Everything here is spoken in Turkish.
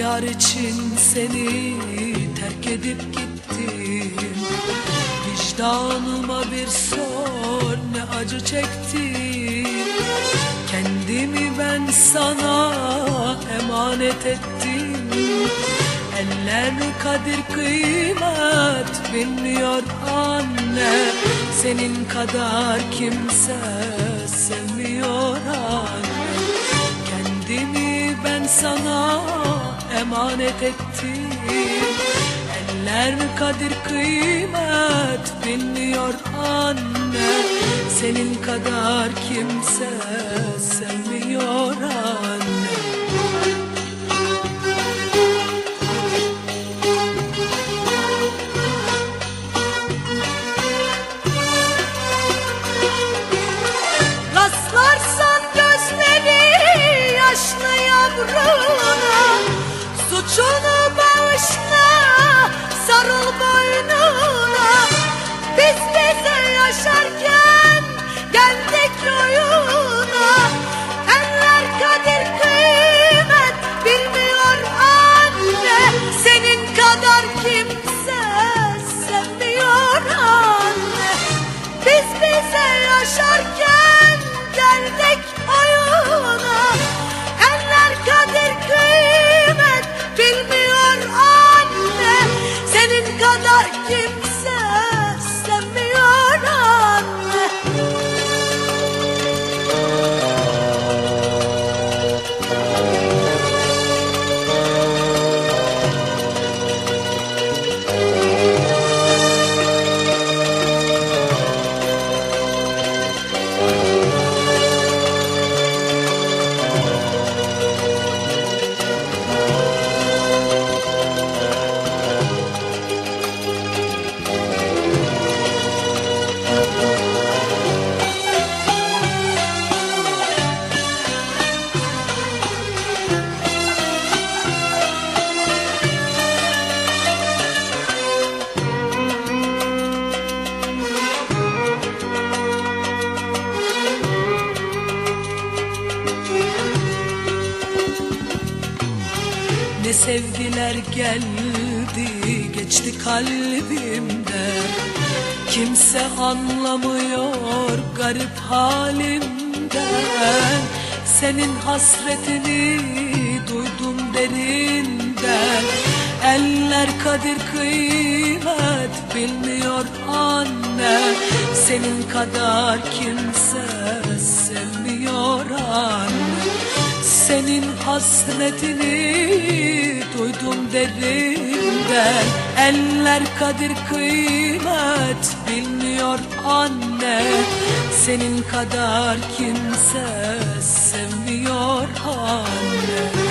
Yar için seni terk edip gittim. Vicdanıma bir sor ne acı çektim. Kendimi ben sana emanet ettim. Eller kadir kıymet bilmiyor anne. Senin kadar kimse sevmiyor anne. Kendimi ben sana emanet ettim Eller kadir kıymet? Bilmiyor anne. Senin kadar kimse sevmiyor anne. Rastlarsan gözleri yaşlı yavruna Suçunu bağışla sarıl boynuna. Biz bize yaşarken Ne sevgiler geldi geçti kalbimden Kimse anlamıyor garip halimden Senin hasretini duydum derinden Eller kadir kıymet bilmiyor anne. Senin kadar kimse sevmiyor anne senin hasretini duydum derinden Eller kadir kıymet bilmiyor anne. Senin kadar kimse sevmiyor anne